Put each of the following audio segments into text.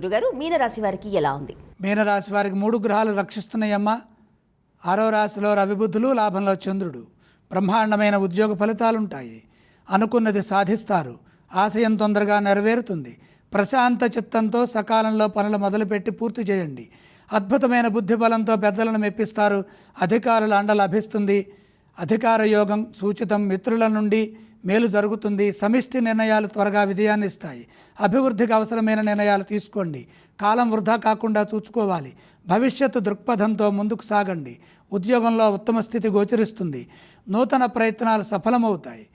గురుగారు మీనరాశి వారికి ఎలా ఉంది? మీనరాశి వారికి మూడు గ్రహాలు రక్షిస్తున్నాయమ్మా. ఆరో రాశిలో రవిబుద్ధులు లాభంలో చంద్రుడు. బ్రహ్మాండమైన ఉద్యోగ ఫలితాలుంటాయి. అనుకున్నది సాధిస్తారు. ఆశయం తొందరగా నెరవేరుతుంది. ప్రశాంత చిత్తంతో సకాలంలో పనులు మొదలుపెట్టి పూర్తి చేయండి. అద్భుతమైన బుద్ధి బలంతో పెద్దలను మెప్పిస్తారు. అధికారుల అండ లభిస్తుంది. అధికార యోగం సూచితం మిత్రుల నుండి. మేలు జరుగుతుంది. సమిష్టి నిర్ణయాలు త్వరగా విజయాన్ని ఇస్తాయి. అభివృద్ధికి అవసరమైన నిర్ణయాలు తీసుకోండి. కాలం వృధా కాకుండా చూసుకోవాలి భవిష్యత్తు దృక్పథంతో ముందుకు సాగండి. ఉద్యోగంలో ఉత్తమ స్థితి గోచరిస్తుంది. నూతన ప్రయత్నాలు సఫలమవుతాయి.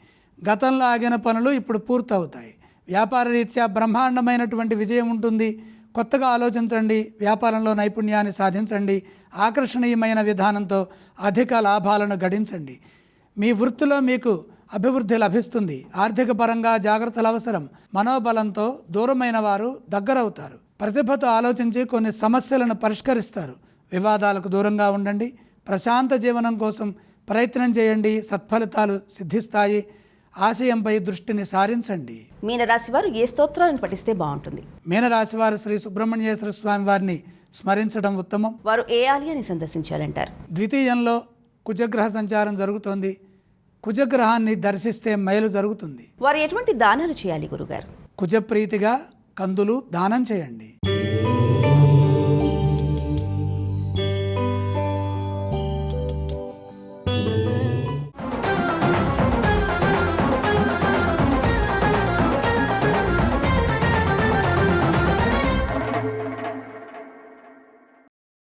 గతంలో ఆగిన పనులు ఇప్పుడు పూర్తవుతాయి. వ్యాపార రీత్యా బ్రహ్మాండమైనటువంటి విజయం ఉంటుంది. కొత్తగా ఆలోచించండి. వ్యాపారంలో నైపుణ్యాన్ని సాధించండి. ఆకర్షణీయమైన విధానంతో అధిక లాభాలను గడించండి. మీ వృత్తిలో మీకు అభివృద్ధి లభిస్తుంది. ఆర్థిక పరంగా జాగ్రత్తలు అవసరం. మనోబలంతో దూరమైన వారు దగ్గరవుతారు. ప్రతిభతో ఆలోచించి కొన్ని సమస్యలను పరిష్కరిస్తారు. వివాదాలకు దూరంగా ఉండండి. ప్రశాంత జీవనం కోసం ప్రయత్నం చేయండి. సత్ఫలితాలు సిద్ధిస్తాయి. ఆశయంపై దృష్టిని సారించండి. మీనరాశి వారు ఏ స్తోత్రాలను పఠిస్తే బాగుంటుంది? మీనరాశి వారు శ్రీ సుబ్రహ్మణ్యేశ్వర స్వామి వారిని స్మరించడం ఉత్తమం. వారు ఏ ఆలయాన్ని సందర్శించాలంటారు? ద్వితీయంలో కుజగ్రహ సంచారం జరుగుతోంది. కుజగ్రహాన్ని దర్శిస్తే మేలు జరుగుతుంది. వారు ఎటువంటి దానాలు చేయాలి గురుగారు? కుజప్రీతిగా కందులు దానం చేయండి.